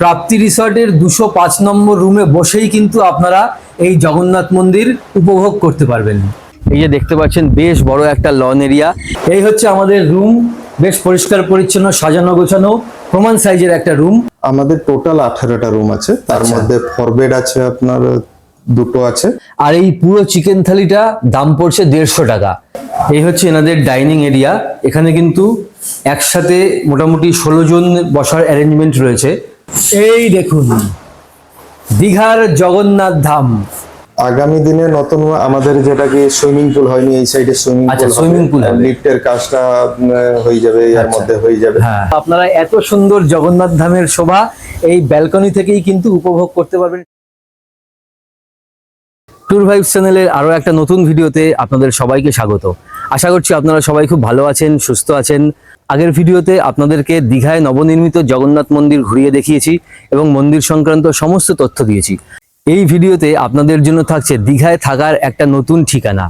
প্রাপ্তি রিসর্টের দুশো পাঁচ নম্বর রুমে বসেই কিন্তু আপনারা এই জগন্নাথ মন্দির উপভোগ করতে পারবেন। এই যে দেখতে পাচ্ছেন বেশ বড় একটা লন এরিয়া এই হচ্ছে আমাদের রুম বেশ পরিষ্কার পরিচ্ছন্ন সাজানো গোছানো প্রমাণ সাইজের একটা রুম আমাদের টোটাল আঠারোটা রুম আছে। তার আচ্ছা। মধ্যে ফোর বেড আছে আপনার দুটো আছে। আর এই পুরো চিকেন থালিটা দাম পড়ছে দেড়শো টাকা। এই হচ্ছে এনাদের ডাইনিং এরিয়া এখানে কিন্তু একসাথে মোটামুটি ষোলো জন বসার অ্যারেঞ্জমেন্ট রয়েছে। এই দেখুন দীঘার জগন্নাথ ধাম। আগামী দিনে নতুন আমাদের যেটা কি সুইমিং পুল হয়নি এই সাইডে সুইমিং আচ্ছা, swimming pool হবে। লিফটের কাজটা হয়ে যাবে এর আচ্ছা। মধ্যে হয়ে যাবে। হ্যাঁ। আপনারা এত সুন্দর জগন্নাথ ধামের শোভা এই ব্যালকনি থেকেই কিন্তু উপভোগ করতে পারবেন। ট্যুর ভাইবস চ্যানেলের আরও একটা নতুন ভিডিওতে আপনাদের সবাইকে স্বাগত। আশা করছি আপনারা সবাই খুব ভালো আছেন সুস্থ আছেন। আগের ভিডিওতে আপনাদেরকে দীঘায় নবনির্মিত জগন্নাথ মন্দির ঘুরিয়ে দেখিয়েছি এবং মন্দির সংক্রান্ত সমস্ত তথ্য দিয়েছি। এই ভিডিওতে আপনাদের জন্য থাকছে দীঘায় থাকার একটা নতুন ঠিকানা।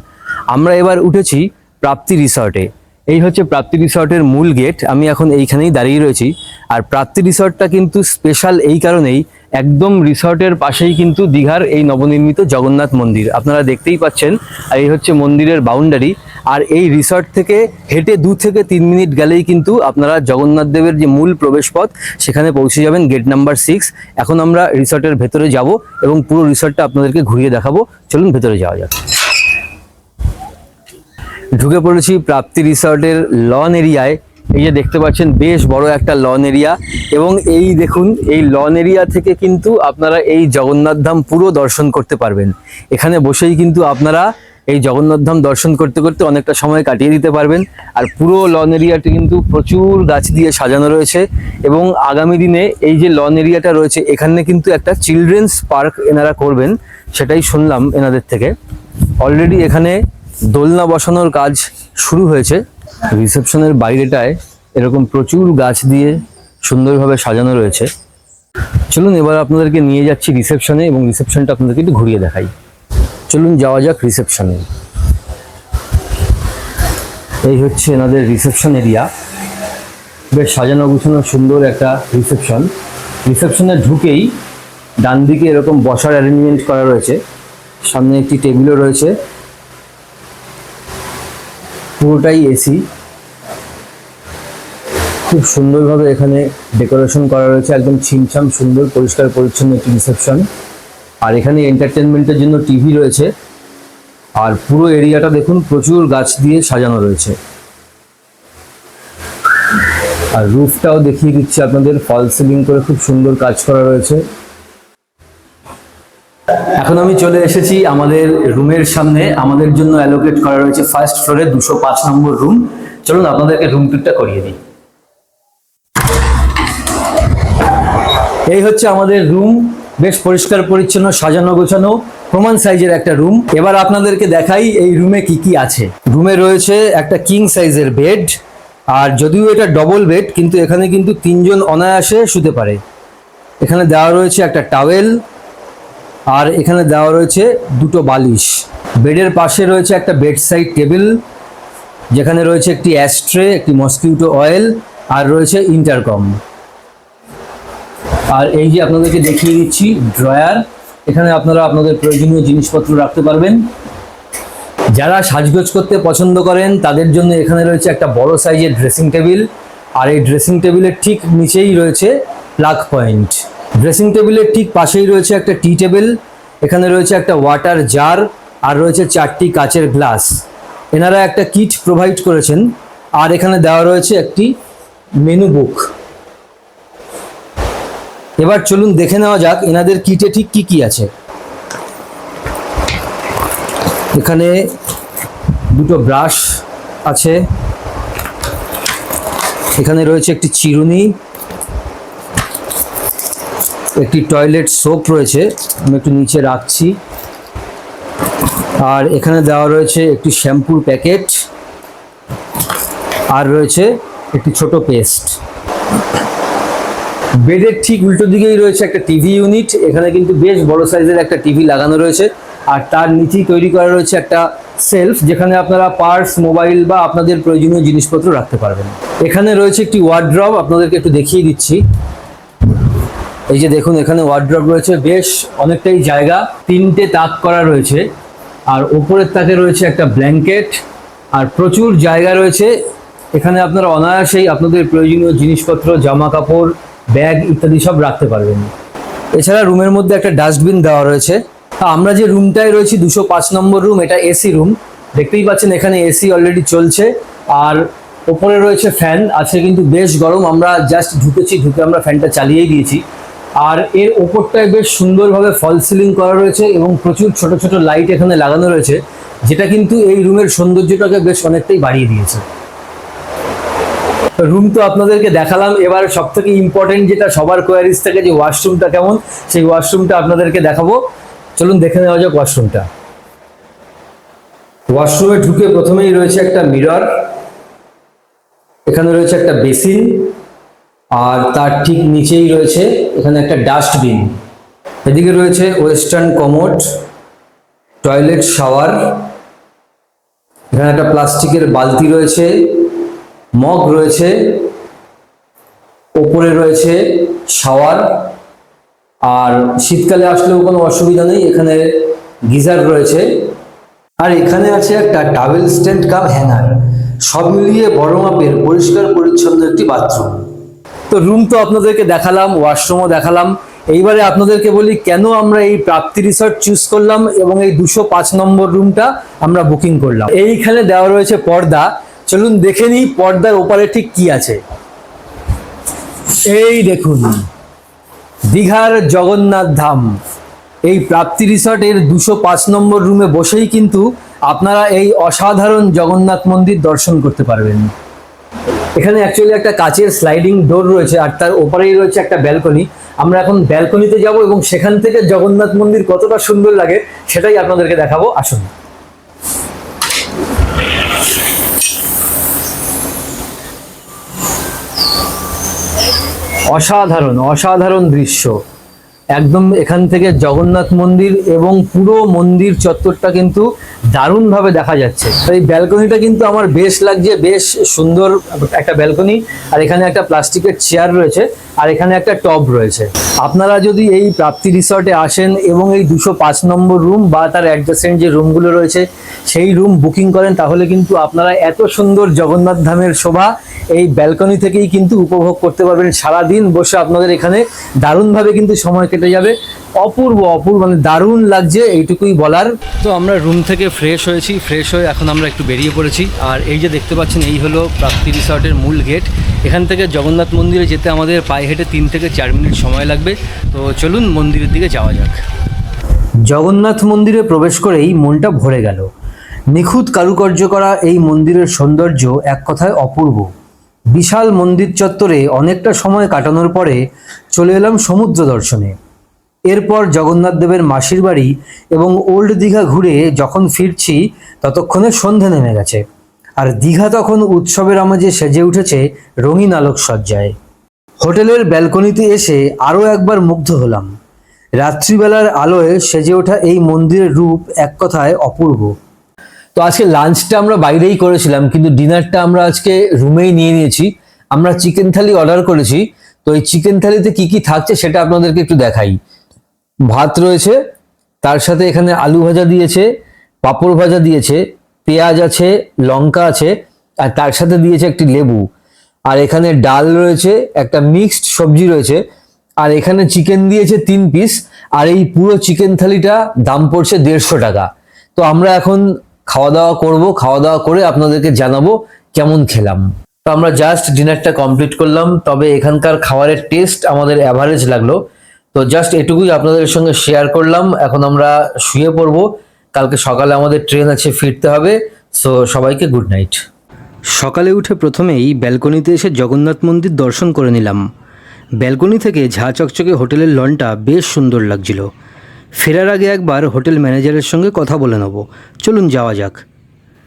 আমরা এবার উঠেছি প্রাপ্তি রিসর্টে। এই হচ্ছে প্রাপ্তি রিসর্টের মূল গেট। আমি এখন এইখানেই দাঁড়িয়ে রয়েছি। আর প্রাপ্তি রিসর্টটা কিন্তু স্পেশাল এই কারণেই একদম রিসর্টের পাশেই কিন্তু দীঘার এই নবনির্মিত জগন্নাথ মন্দির। আপনারা দেখতেই পাচ্ছেন, আর এই হচ্ছে মন্দিরের বাউন্ডারি আর এই রিসর্ট থেকে হেঁটে দু থেকে তিন মিনিট গেলেই কিন্তু আপনারা জগন্নাথ দেবের যে মূল প্রবেশপথ, সেখানে পৌঁছে যাবেন গেট নাম্বার সিক্স এখন আমরা রিসর্টের ভেতরে যাব এবং পুরো রিসর্টটা আপনাদেরকে ঘুরিয়ে দেখাবো। চলুন ভেতরে যাওয়া যাক। ঢুকে পড়েছি প্রাপ্তি রিসর্টের লন এরিয়ায় এই যে দেখতে পাচ্ছেন, বেশ বড় একটা লন এরিয়া এবং এই দেখুন, এই লন এরিয়া থেকে কিন্তু আপনারা এই জগন্নাথ ধাম পুরো দর্শন করতে পারবেন। এখানে বসেই কিন্তু আপনারা এই জগন্নাথ ধাম দর্শন করতে করতে অনেকটা সময় কাটিয়ে দিতে পারবেন। আর পুরো লন এরিয়াটি কিন্তু প্রচুর গাছ দিয়ে সাজানো রয়েছে। এবং আগামী দিনে এই যে লন এরিয়াটা রয়েছে, এখানে কিন্তু একটা চিলড্রেন্স পার্ক এনারা করবেন। সেটাই শুনলাম এনাদের থেকে। অলরেডি এখানে দোলনা বসানোর কাজ শুরু হয়েছে। রিসেপশনের বাইরেটায় এরকম প্রচুর গাছ দিয়ে সুন্দরভাবে সাজানো রয়েছে। চলুন এবার আপনাদেরকে নিয়ে যাচ্ছি রিসেপশনে এবং রিসেপশনটা আপনাদেরকে একটু ঘুরিয়ে দেখাই। চলুন যাওয়া যাক রিসেপশনে। এই হচ্ছে এনাদের রিসেপশন এরিয়া। বেশ সাজানো গুছানো সুন্দর একটা রিসেপশন। রিসেপশনে ঢুকেই ডান দিকে এরকম বসার অ্যারেঞ্জমেন্ট করা রয়েছে। সামনে একটি টেবিলও রয়েছে। পুরোটাই এসি খুব সুন্দরভাবে এখানে ডেকোরেশন করা রয়েছে, একদম ছিমছাম, সুন্দর, পরিষ্কার, পরিচ্ছন্ন একটি রিসেপশন। আর এখানে এন্টারটেনমেন্টের জন্য টিভি রয়েছে। আর পুরো এরিয়াটা দেখুন, প্রচুর গাছ দিয়ে সাজানো রয়েছে। আর রুফটাও দেখিয়ে দিচ্ছি আপনাদের, ফল সিলিং করে খুব সুন্দর কাজ করা রয়েছে। এখন আমি চলে এসেছি আমাদের রুমের সামনে। আমাদের জন্য অ্যালোকেট করা রয়েছে ফার্স্ট ফ্লোরে দুশো পাঁচ নম্বর রুম চলুন আপনাদেরকে রুম টুরটা করিয়ে দিই। এই হচ্ছে আমাদের রুম বেশ পরিষ্কার, পরিচ্ছন্ন, সাজানো, গোছানো, প্রমাণ সাইজের একটা রুম এবার আপনাদেরকে দেখাই এই রুমে কি কি আছে। রুমে রয়েছে একটা কিং সাইজের বেড আর যদিও এটা ডবল বেড কিন্তু এখানে কিন্তু তিনজন অনায়াসে শুতে পারে। এখানে দেওয়া রয়েছে একটা টাওয়েল আর এখানে দেওয়া রয়েছে দুটো বালিশ। বেডের পাশে রয়েছে একটা বেড সাইড টেবিল, যেখানে রয়েছে একটি অ্যাস্ট্রে একটি মসকিউটো অয়েল, আর রয়েছে ইন্টারকম। আর এই যে আপনাদেরকে দেখিয়ে দিচ্ছি, ড্রয়ার, এখানে আপনারা আপনাদের প্রয়োজনীয় জিনিসপত্র রাখতে পারবেন। যারা সাজগোজ করতে পছন্দ করেন, তাদের জন্য এখানে রয়েছে একটা বড় সাইজের ড্রেসিং টেবিল, আর এই ড্রেসিং টেবিলের ঠিক নিচেই রয়েছে প্লাগ পয়েন্ট। ড্রেসিং টেবিলের ঠিক পাশেই রয়েছে একটা টি টেবিল, এখানে রয়েছে একটা ওয়াটার জার আর রয়েছে চারটি কাচের গ্লাস। এনারা একটা কিট প্রোভাইড করেছেন আর এখানে দেওয়া রয়েছে একটি মেনু বুক। এবার চলুন দেখে নেওয়া যাক এনাদের কিটে ঠিক কি কি আছে। এখানে দুটো ব্রাশ আছে। এখানে রয়েছে একটি চিরুনি একটি টয়লেট সোপ রয়েছে, আমি একটু নিচে রাখছি। আর এখানে দেওয়া রয়েছে একটি শ্যাম্পুর প্যাকেট। আর রয়েছে একটি ছোট পেস্ট। বেডের ঠিক উল্টো দিকেই রয়েছে একটা টিভি ইউনিট, এখানে কিন্তু বেশ বড় সাইজের একটা টিভি লাগানো রয়েছে। আর তার নিচেই তৈরি করা রয়েছে একটা সেলফ, যেখানে আপনারা পার্স, মোবাইল বা আপনাদের প্রয়োজনীয় জিনিসপত্র রাখতে পারবেন। এখানে রয়েছে একটি ওয়ার্ড্রব, আপনাদেরকে একটু দেখিয়ে দিচ্ছি। এই যে দেখুন, এখানে ওয়ার্ড্রপ রয়েছে, বেশ অনেকটাই জায়গা। তিনটে তাক করা রয়েছে, আর ওপরের তাকে রয়েছে একটা ব্ল্যাঙ্কেট আর প্রচুর জায়গা রয়েছে। এখানে আপনারা অনায়াসেই আপনাদের প্রয়োজনীয় জিনিসপত্র জামা কাপড় ব্যাগ ইত্যাদি সব রাখতে পারবেন। এছাড়া রুমের মধ্যে একটা ডাস্টবিন দেওয়া রয়েছে। আমরা যে রুমটায় রয়েছি, দুশো পাঁচ নম্বর রুম এটা এসি রুম দেখতেই পাচ্ছেন, এখানে এসি অলরেডি চলছে। আর ওপরে রয়েছে ফ্যান আছে কিন্তু বেশ গরম, আমরা জাস্ট ঢুকেছি, ঢুকে আমরা ফ্যানটা চালিয়েই দিয়েছি। আর এর ওপরটায় বেশ সুন্দরভাবে ফল সিলিং করা রয়েছে এবং প্রচুর ছোট ছোট লাইট এখানে লাগানো রয়েছে, যেটা কিন্তু এই রুমের সৌন্দর্যটাকে বেশ অনেকটাই বাড়িয়ে দিয়েছে। রুম তো আপনাদেরকে দেখালাম, এবার সব থেকে ইম্পর্টেন্ট যেটা সবার কোয়ারিজ থাকে যে ওয়াশরুমটা কেমন, সেই ওয়াশরুমটা আপনাদেরকে দেখাবো। চলুন দেখে নেওয়া যাক ওয়াশরুমটা ওয়াশরুমে ঢুকে প্রথমেই রয়েছে একটা মিরর এখানে রয়েছে একটা বেসিন আর তার ঠিক নিচেই রয়েছে এখানে একটা ডাস্টবিন। এদিকে রয়েছে ওয়েস্টার্ন কমোড, টয়লেট শাওয়ার, এখানে একটা প্লাস্টিকের বালতি রয়েছে, মগ রয়েছে, ওপরে রয়েছে শাওয়ার, আর শীতকালে আসলেও কোনো অসুবিধা নেই, এখানে গিজার রয়েছে। আর এখানে আছে একটা ডাবল স্ট্যান্ড কাপ হ্যাঙ্গার। সব মিলিয়ে বড় মাপের পরিষ্কার পরিচ্ছন্ন একটি বাথরুম। তো রুম তো আপনাদেরকে দেখালাম ওয়াশরুমও দেখালাম। এইবারে আপনাদেরকে বলি, কেন আমরা এই প্রাপ্তি রিসর্ট চুজ করলাম এবং এই দুশো পাঁচ নম্বর রুমটা আমরা বুকিং করলাম? এইখানে দেওয়া রয়েছে পর্দা। চলুন দেখে নিই পর্দার ওপারে ঠিক কি আছে। এই দেখুন, দীঘার জগন্নাথ ধাম। এই প্রাপ্তি রিসর্টের দুশো পাঁচ নম্বর রুমে বসেই কিন্তু আপনারা এই অসাধারণ জগন্নাথ মন্দির দর্শন করতে পারবেন। এখানে অ্যাকচুয়ালি একটা কাচের স্লাইডিং ডোর রয়েছে আর তার ওপারেই রয়েছে একটা ব্যালকনি আমরা এখন ব্যালকনিতে যাব এবং সেখান থেকে জগন্নাথ মন্দির কতটা সুন্দর লাগে সেটাই আপনাদেরকে দেখাবো। আসুন। অসাধারণ অসাধারণ দৃশ্য। একদম এখান থেকে জগন্নাথ মন্দির এবং পুরো মন্দির চত্বরটা কিন্তু দারুণভাবে দেখা যাচ্ছে। এই ব্যালকনিটা কিন্তু আমার বেশ লাগছে, বেশ সুন্দর একটা ব্যালকনি। আর এখানে একটা প্লাস্টিকের চেয়ার রয়েছে। আর এখানে একটা টব রয়েছে। আপনারা যদি এই প্রাপ্তি রিসর্টে আসেন এবং এই দুশো পাঁচ নম্বর রুম বা তার অ্যাডজাসেন্ট যে রুমগুলো রয়েছে, সেই রুম বুকিং করেন, তাহলে কিন্তু আপনারা এত সুন্দর জগন্নাথ ধামের শোভা এই ব্যালকনি থেকেই কিন্তু উপভোগ করতে পারবেন। সারাদিন বসে আপনাদের এখানে দারুণভাবে কিন্তু সময় কেটে যাবে। অপূর্ব অপূর্ব মানে দারুণ লাগছে এইটুকুই বলার। তো আমরা রুম থেকে ফ্রেশ হয়েছি ফ্রেশ হয়ে এখন আমরা একটু বেরিয়ে পড়েছি। আর এই যে দেখতে পাচ্ছেন এই হলো প্রাপ্তি রিসর্টের মূল গেট এখান থেকে জগন্নাথ মন্দিরে যেতে আমাদের পায়ে হেঁটে তিন থেকে চার মিনিট সময় লাগবে। তো চলুন মন্দিরের দিকে যাওয়া যাক। জগন্নাথ মন্দিরে প্রবেশ করেই মনটা ভরে গেল। নিখুঁত কারুকার্য করা এই মন্দিরের সৌন্দর্য এক কথায় অপূর্ব। বিশাল মন্দির চত্বরে অনেকটা সময় কাটানোর পরে চলে এলাম সমুদ্র দর্শনে। এরপর জগন্নাথ দেবের মাসির বাড়ি এবং ওল্ড দীঘা ঘুরে যখন ফিরছি, ততক্ষণে সন্ধে নেমে গেছে। আর দীঘা তখন উৎসবের আমাজে সেজে উঠেছে রঙিন আলোকসজ্জায়। হোটেলের ব্যালকনিতে এসে আরও একবার মুগ্ধ হলাম। রাত্রিবেলার আলোয় সেজে ওঠা এই মন্দিরের রূপ এক কথায় অপূর্ব। তো আজকে লাঞ্চটা আমরা বাইরেই করেছিলাম, কিন্তু ডিনারটা আমরা আজকে রুমেই নিয়ে নিয়েছি। আমরা চিকেন থালি অর্ডার করেছি। তো এই চিকেন থালিতে কি কি থাকছে সেটা আপনাদেরকে একটু দেখাই। ভাত রয়েছে, তার সাথে এখানে আলু ভাজা দিয়েছে, পাঁপড় ভাজা দিয়েছে, পেঁয়াজ আছে, লঙ্কা আছে, আর তার সাথে দিয়েছে একটি লেবু। আর এখানে ডাল রয়েছে, একটা মিক্সড সবজি রয়েছে, আর এখানে চিকেন দিয়েছে তিন পিস, আর এই পুরো চিকেন থালিটা দাম পড়ছে দেড়শো টাকা। তো আমরা এখন খাওয়া দাওয়া করব, খাওয়া দাওয়া করে আপনাদেরকে জানাব কেমন খেলাম। তো আমরা জাস্ট ডিনারটা কমপ্লিট করলাম, তবে এখানকার খাবারের টেস্ট আমাদের অ্যাভারেজ লাগল। তো জাস্ট এটুকুই আপনাদের সঙ্গে শেয়ার করলাম। এখন আমরা শুয়ে পড়ব। কালকে সকালে আমাদের ট্রেন আছে, ফিরতে হবে। সো সবাইকে গুড নাইট সকালে উঠে প্রথমেই ব্যালকনিতে এসে জগন্নাথ মন্দির দর্শন করে নিলাম। ব্যালকনি থেকে ঝা চকচকে হোটেলের লনটা বেশ সুন্দর লাগছিল। ফেরার আগে একবার হোটেল ম্যানেজারের সঙ্গে কথা বলে নেব। চলুন যাওয়া যাক।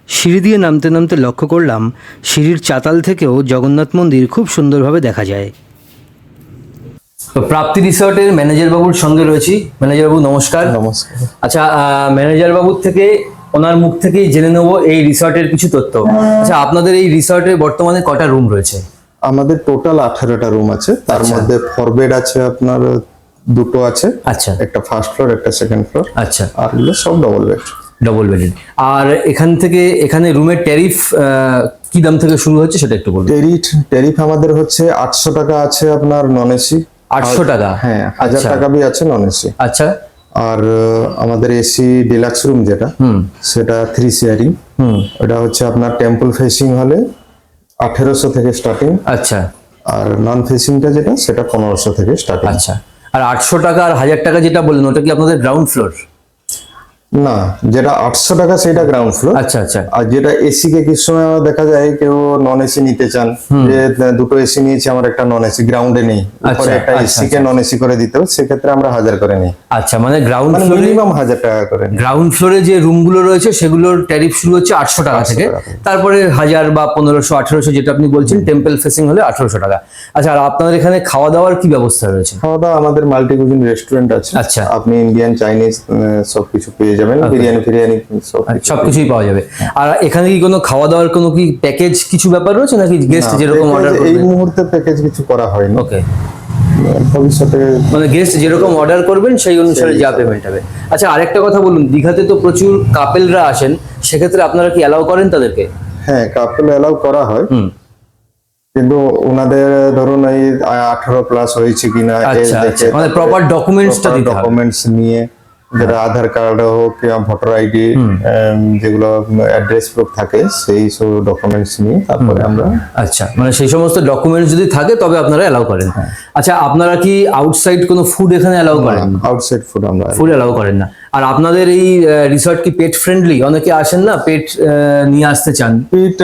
সিঁড়ি দিয়ে নামতে নামতে লক্ষ্য করলাম, সিঁড়ির চাতাল থেকেও জগন্নাথ মন্দির খুব সুন্দরভাবে দেখা যায়। তো প্রাপ্তি রিসর্টের ম্যানেজার বাবুর সঙ্গে রয়েছি। ম্যানেজার বাবু নমস্কার। নমস্কার। আচ্ছা ম্যানেজার বাবুর থেকে ওনার মুখ থেকেই জেনে নেব এই রিসর্টের কিছু তথ্য। আচ্ছা আপনাদের এই রিসর্টে বর্তমানে কটা রুম রয়েছে? আমাদের টোটাল আঠারোটা রুম আছে। তার আচ্ছা। মধ্যে ফোর বেড আছে আপনার দুটো আছে। আচ্ছা। একটা ফার্স্ট ফ্লোর একটা সেকেন্ড ফ্লোর আচ্ছা। আরগুলো সব ডবল বেড ডবল বেডেড আর এখান থেকে এখানে রুমের ট্যারিফ কি দাম থেকে শুরু হচ্ছে সেটা একটু বলুন। টেরিফ ট্যারিফ আমাদের হচ্ছে আটশো টাকা আছে আপনার নন এসি আটশো টাকা? হ্যাঁ হাজার আচ্ছা। টাকা বি আছে নন এসি আচ্ছা। আর আমাদের এসি ডিলাক্স রুম যেটা হুম। সেটা থ্রি শেয়ারিং হুম। ওটা হচ্ছে আপনার টেম্পল ফেসিং হলে আঠেরোশো থেকে স্টার্টিং আচ্ছা। আর নন ফেসিংটা যেটা সেটা পনেরোশো থেকে স্টার্টিং আচ্ছা। আর আটশো টাকা আর হাজার টাকা যেটা বললেন ওটা কি আপনাদের গ্রাউন্ড ফ্লোর না যেটা আটশো টাকা সেটা গ্রাউন্ড ফ্লোর আচ্ছা আচ্ছা। আর যেটা এসি কে কিছু সময় দেখা যায় কেউ নন এসি নিতে চান যে দুটো এসি নিয়েছি আমার একটা নন এসি গ্রাউন্ডে নেই। উপরে আচ্ছা, একটা আচ্ছা, এসি কে নন এসি করে দিতে হবে সেক্ষেত্রে আমরা হাজার করে নিই। আচ্ছা মানে গ্রাউন্ড ফ্লোরে মিনিমাম হাজার টাকা করে গ্রাউন্ড ফ্লোরে যে রুমগুলো রয়েছে সেগুলোর ট্যারিফ শুরু হচ্ছে আটশো টাকা থেকে। টাকা থেকে। তারপরে হাজার বা পনেরোশো আঠেরোশো যেটা আপনি বলছেন টেম্পল ফেসিং হলে আঠেরোশো টাকা। আচ্ছা আর আপনাদের এখানে খাওয়া দাওয়ার কি ব্যবস্থা রয়েছে? খাওয়া দাওয়া আমাদের মাল্টি কুজিন রেস্টুরেন্ট আছে। আচ্ছা। আপনি ইন্ডিয়ান চাইনিজ সবকিছু পেয়ে যাবেন বিরিয়ানি ফিরিয়ানি সবকিছুই পাওয়া যাবে। আর এখানে কি কোনো খাওয়া দাওয়ার কোনো কি প্যাকেজ কিছু ব্যাপার রয়েছে নাকি গেস্ট যেরকম অর্ডার এই মুহূর্তে প্যাকেজ কিছু করা হয়নি। ওকে ভবিষ্যতে মানে গেস্ট যেরকম অর্ডার করবেন সেই অনুসারে যা পেমেন্ট হবে। আচ্ছা আরেকটা কথা বলুন দীঘাতে তো প্রচুর কাপেলরা আসেন সেক্ষেত্রে আপনারা কি অ্যালাউ করেন তাদেরকে? হ্যাঁ কাপেল অ্যালাউ করা হয়। হুম। কিন্তু ওনাদের ধরুন এই আঠারো প্লাস হয়েছে কিনা আচ্ছা, আচ্ছা। মানে proper documents টা দিতে হবে। ডকুমেন্টস নিয়ে যেটা আধার কার্ড হোক কিংবা ভোটার আইডি যেগুলো অ্যাড্রেস প্রুফ থাকে সেই সব ডকুমেন্টস নিয়ে তারপরে আমরা আচ্ছা মানে সেই সমস্ত ডকুমেন্টস যদি থাকে তবে আপনারা অ্যালাউ করেন। আচ্ছা আপনারা কি আউটসাইড কোনো ফুড এখানে অ্যালাউ করেন? আউটসাইড ফুড আমরা ফুড অ্যালাউ করেন না। আর আপনাদের এই রিসর্ট কি পেট ফ্রেন্ডলি অনেকে আসেন না পেট নিয়ে আসতে চান? পেট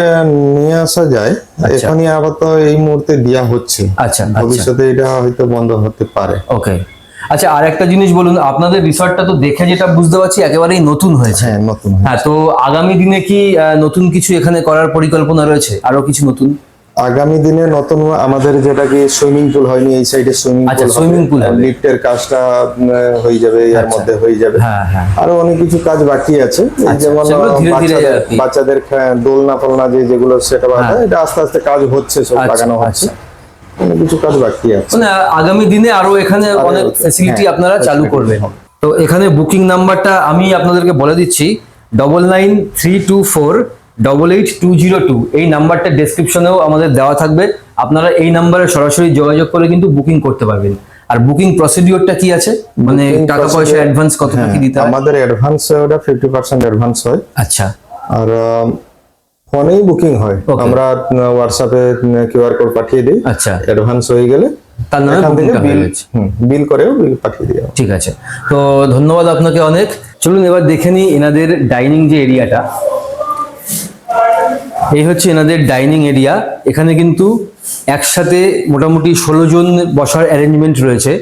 নিয়ে আসা যায়। এখনই আপাতত এই মুহূর্তে দেওয়া হচ্ছে। আচ্ছা আচ্ছা। ভবিষ্যতে এটা হয়তো বন্ধ হতে পারে। ওকে আচ্ছা আর একটা জিনিস বলুন আপনাদের রিসর্টটা তো দেখে যেটা বুঝতে পারছি একেবারেই নতুন হয়েছে। হ্যাঁ নতুন হ্যাঁ তো আগামী দিনে কি আহ, নতুন কিছু এখানে করার পরিকল্পনা রয়েছে? আরও কিছু নতুন? আগামী দিনে নতুন আমাদের যেটা কি সুইমিং পুল হয়নি এই সাইডে সুইমিং আচ্ছা, পুল swimming pool হবে। লিফটের কাজটা উম, হয়ে যাবে এর মধ্যে হয়ে যাবে। হ্যাঁ হ্যাঁ। আরও অনেক কিছু কাজ বাকি আছে। এই আচ্ছা, যেমন সেগুলো ধীরে ধীরে বাচ্চাদের- আর কি। বাচ্চাদের খে- দোলনা ফোলনা যে যেগুলো সেটা বাধা হ্যাঁ। এটা আস্তে আস্তে কাজ হচ্ছে সব আচ্ছা, লাগানো হচ্ছে। অনেক কিছু কাজ বাকি আছে। মানে আগামী দিনে আরও এখানে অনেক ফেসিলিটি হ্যাঁ, আপনারা চালু করবেন তো এখানে বুকিং নাম্বারটা আমি আপনাদেরকে বলে দিচ্ছি double nine three two four double eight two zero two এই নাম্বারটা ডেসক্রিপশনেও আমাদের দেওয়া থাকবে। আপনারা এই নাম্বারে সরাসরি যোগাযোগ করে কিন্তু বুকিং করতে পারবেন। আর বুকিং প্রসিডিওরটা কি আছে? মানে টাকা পয়সা অ্যাডভান্স কত হ্যাঁ, কি দিতে আমাদের অ্যাডভান্স ওটা ফিফটি পার্সেন্ট অ্যাডভান্স হয়। আচ্ছা। আর ফোনেই বুকিং হয়। আমরা হোয়াটসঅ্যাপে কিউআর কোড পাঠিয়ে দিই। আচ্ছা। অ্যাডভান্স হয়ে গেলে তার নামে বুকিংটা হয়ে বিল গেছে বিল করেও বিল পাঠিয়ে দেওয়া ঠিক আছে। তো ধন্যবাদ আপনাকে অনেক। চলুন এবার দেখে নিই এনাদের ডাইনিং যে এরিয়াটা। এই হচ্ছে এনাদের ডাইনিং এরিয়া এখানে কিন্তু একসাথে মোটামুটি ষোলো জন বসার অ্যারেঞ্জমেন্ট রয়েছে।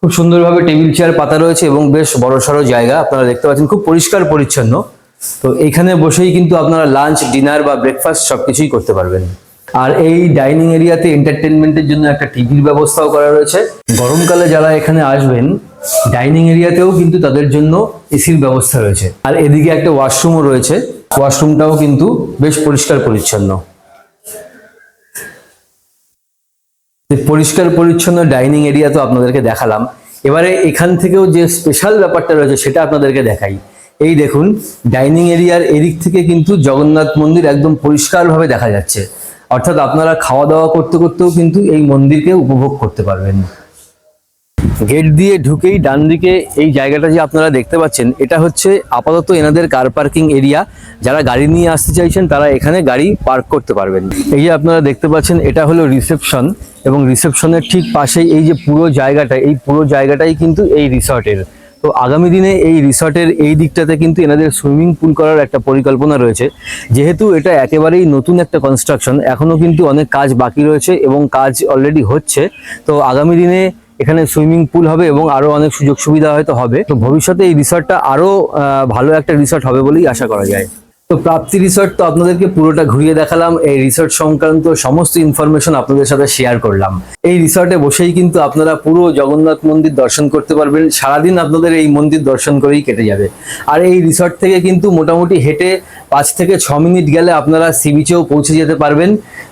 খুব সুন্দরভাবে টেবিল চেয়ার পাতা রয়েছে এবং বেশ বড়সড় জায়গা। আপনারা দেখতে পাচ্ছেন খুব পরিষ্কার পরিচ্ছন্ন। তো এখানে বসেই কিন্তু আপনারা লাঞ্চ ডিনার বা ব্রেকফাস্ট সবকিছুই করতে পারবেন। আর এই ডাইনিং এরিয়াতে এন্টারটেনমেন্টের জন্য একটা টিভির ব্যবস্থাও করা রয়েছে। গরমকালে যারা এখানে আসবেন ডাইনিং এরিয়াতেও কিন্তু তাদের জন্য এসির ব্যবস্থা রয়েছে। আর এদিকে একটা ওয়াশরুমও রয়েছে। ওয়াশরুমটাও কিন্তু বেশ পরিষ্কার পরিচ্ছন্ন। পরিষ্কার পরিচ্ছন্ন ডাইনিং এরিয়া তো আপনাদেরকে দেখালাম। এবারে এখান থেকেও যে স্পেশাল ব্যাপারটা রয়েছে সেটা আপনাদেরকে দেখাই। এই দেখুন ডাইনিং এরিয়ার এদিক থেকে কিন্তু জগন্নাথ মন্দির একদম পরিষ্কারভাবে দেখা যাচ্ছে। অর্থাৎ আপনারা খাওয়া দাওয়া করতে করতেও কিন্তু এই মন্দিরকে উপভোগ করতে পারবেন। গেট দিয়ে ঢুকেই ডান দিকে এই জায়গাটা যে আপনারা দেখতে পাচ্ছেন, এটা হচ্ছে আপাতত এনাদের কার পার্কিং এরিয়া যারা গাড়ি নিয়ে আসতে চাইছেন, তারা এখানে গাড়ি পার্ক করতে পারবেন। এই যে আপনারা দেখতে পাচ্ছেন, এটা হলো রিসেপশন এবং রিসেপশনের ঠিক পাশেই এই যে পুরো জায়গাটা, এই পুরো জায়গাটাই কিন্তু এই রিসর্টের তো আগামী দিনে এই রিসর্টের এই দিকটাতে কিন্তু এনাদের সুইমিং পুল করার একটা পরিকল্পনা রয়েছে। যেহেতু এটা একেবারেই নতুন একটা কনস্ট্রাকশন এখনও কিন্তু অনেক কাজ বাকি রয়েছে এবং কাজ অলরেডি হচ্ছে। তো আগামী দিনে এখানে সুইমিং পুল হবে এবং আরও অনেক সুযোগ সুবিধা হয়তো হবে। তো ভবিষ্যতে এই রিসর্টটা আরও ভালো একটা রিসর্ট হবে বলেই আশা করা যায়। তো প্রাপ্তি রিসর্ট তো আপনাদেরকে পুরোটা ঘুরিয়ে দেখালাম। এই রিসর্ট সংক্রান্ত সমস্ত ইনফরমেশন আপনাদের সাথে শেয়ার করলাম। এই রিসর্টে বসেই কিন্তু আপনারা পুরো জগন্নাথ মন্দির দর্শন করতে পারবেন। সারাদিন আপনাদের এই মন্দির দর্শন করেই কেটে যাবে। আর এই রিসর্ট থেকে কিন্তু মোটামুটি হেঁটে পাঁচ থেকে ছ মিনিট গেলে আপনারা সি বিচেও পৌঁছে যেতে পারবেন।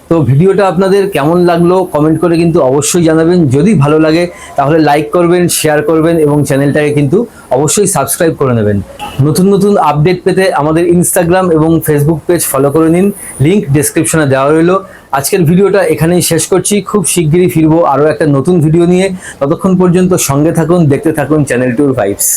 তো ভিডিওটা আপনাদের কেমন লাগল কমেন্ট করে কিন্তু অবশ্যই জানাবেন। যদি ভালো লাগে, তাহলে লাইক করবেন, শেয়ার করবেন এবং চ্যানেলটাকে কিন্তু অবশ্যই সাবস্ক্রাইব করে নেবেন। নতুন নতুন আপডেট পেতে আমাদের ইনস্টাগ্রাম এবং ফেসবুক পেজ ফলো করে নিন। লিংক ডেসক্রিপশনে দেওয়া রইল। আজকের ভিডিওটা এখানেই শেষ করছি। খুব শিগগিরই ফিরবো আরও একটা নতুন ভিডিও নিয়ে। ততক্ষণ পর্যন্ত সঙ্গে থাকুন, দেখতে থাকুন চ্যানেল টুর ভাইবস